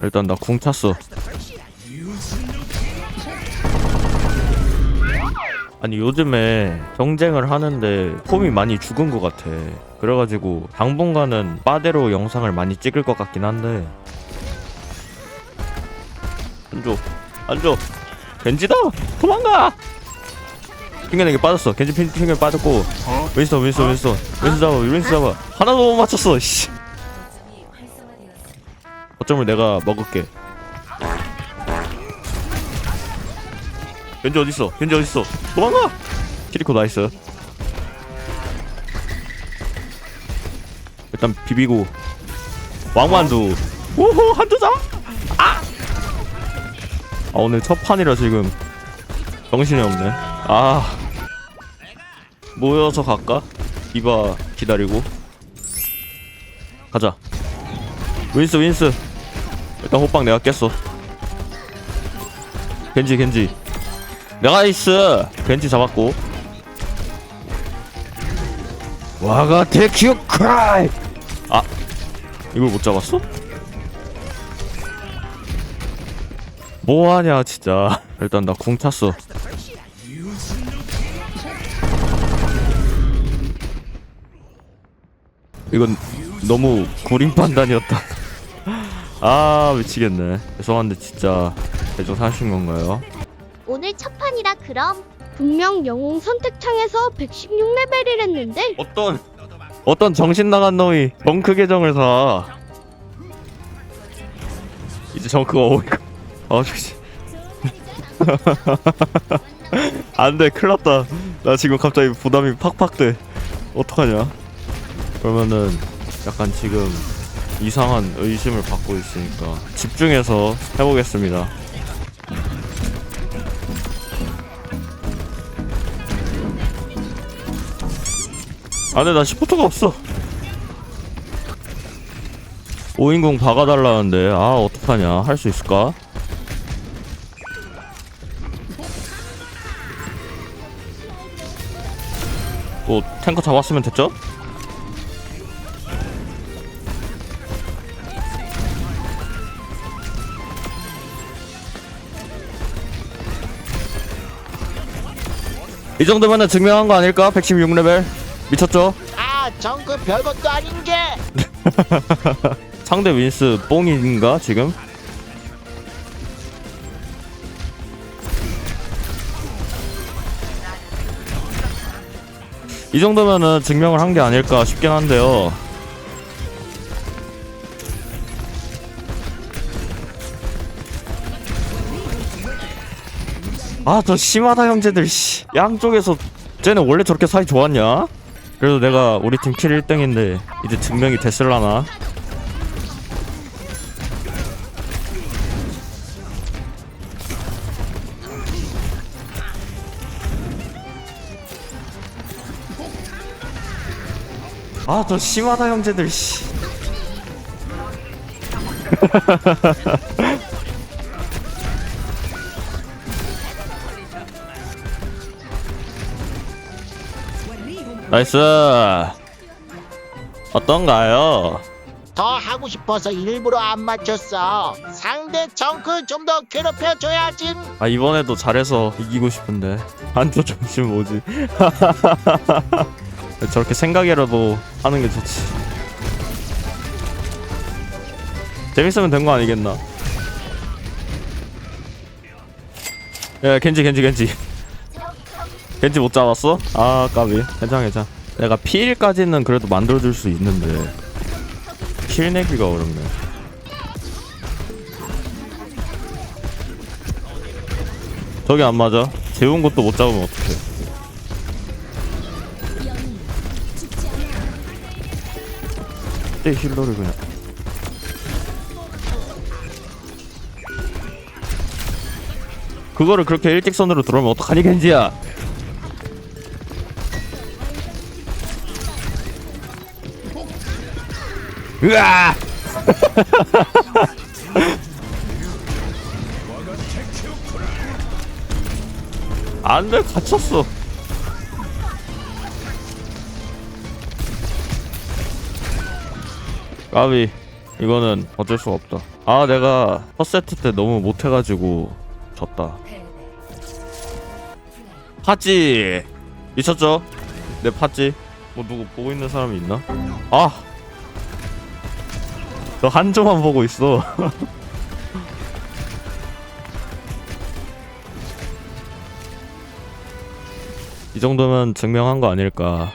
일단 나 궁 찼어. 아니 요즘에 경쟁을 하는데 폼이 많이 죽은 것 같아. 그래가지고 당분간은 빠대로 영상을 많이 찍을 것 같긴 한데. 안줘, 안줘. 겐지다. 도망가. 핑계내게 빠졌어. 겐지 핑, 핑계 빠졌고. 윈스턴, 윈스턴, 윈스턴. 윈스턴 잡아, 윈스턴 잡아. 하나도 못 맞췄어. 씨. 어점을 내가 먹을게. 겐지 어딨어? 겐지 어딨어? 도망가! 키리코 나이스. 일단 비비고 왕만두. 오호 한두 장. 아! 아 오늘 첫 판이라 지금 정신이 없네. 아 모여서 갈까? 이바 기다리고 가자. 윈스 윈스. 일단 호빵 내가 깼어. 겐지 겐지. 나이스. 겐지 잡았고. 와가 대큐 크라이. 아 이걸 못 잡았어? 뭐하냐 진짜. 일단 나 궁 찼어. 이건 너무 구린 판단이었다. 아 미치겠네. 죄송한데 진짜 대충 사신 건가요? 오늘 첫 판이라 그럼 분명 영웅 선택창에서 116레벨이랬는데 어떤 어떤 정신 나간 놈이 정크 계정을 사. 이제 정크가 오니까 아 혹시 안돼 큰일났다. 나 지금 갑자기 부담이 팍팍 돼. 어떡하냐? 그러면은 약간 지금 이상한 의심을 받고 있으니까 집중해서 해보겠습니다. 안돼 나 시프트가 없어 5인공 박아달라는데 아 어떡하냐 할 수 있을까? 또 탱커 잡았으면 됐죠? 이 정도면 은 증명한 거 아닐까? 116레벨 미쳤죠? 아, 정그 별것도 아닌 게. 상대 윈스 뽕인가 지금? 이 정도면은 증명을 한 게 아닐까 싶긴 한데요. 아, 저 심하다 형제들 씨. 양쪽에서 쟤네 원래 저렇게 사이 좋았냐? 그래도 내가 우리 팀 킬 1등인데 이제 증명이 됐을라나? 아, 저 심하다 형제들 씨. 나이스. 어떤가요? 더 하고 싶어서 일부러 안 맞췄어. 상대 정크 좀 더 괴롭혀 줘야지. 아 이번에도 잘해서 이기고 싶은데 한조 점심 뭐지? 저렇게 생각이라도 하는 게 좋지. 재밌으면 된 거 아니겠나? 야 겐지 겐지 겐지 겐지 못 잡았어? 아 까비. 괜찮아 괜찮아. 내가 P1까지는 그래도 만들어줄 수 있는데. 킬 내기가 어렵네. 저기 안 맞아. 재운 것도 못 잡으면 어떡해. 때 힐러를 그냥. 그거를 그렇게 일직선으로 들어오면 어떡하니 겐지야 으아! 안 돼, 갇혔어. 까비. 이거는 어쩔 수가 없다. 아, 내가 첫 세트 때 너무 못해가지고 졌다. 팥지! 미쳤죠? 내 팥지. 뭐 누구 보고 있는 사람이 있나? 아! 저 한조만 보고 있어. 이 정도면 증명한 거 아닐까.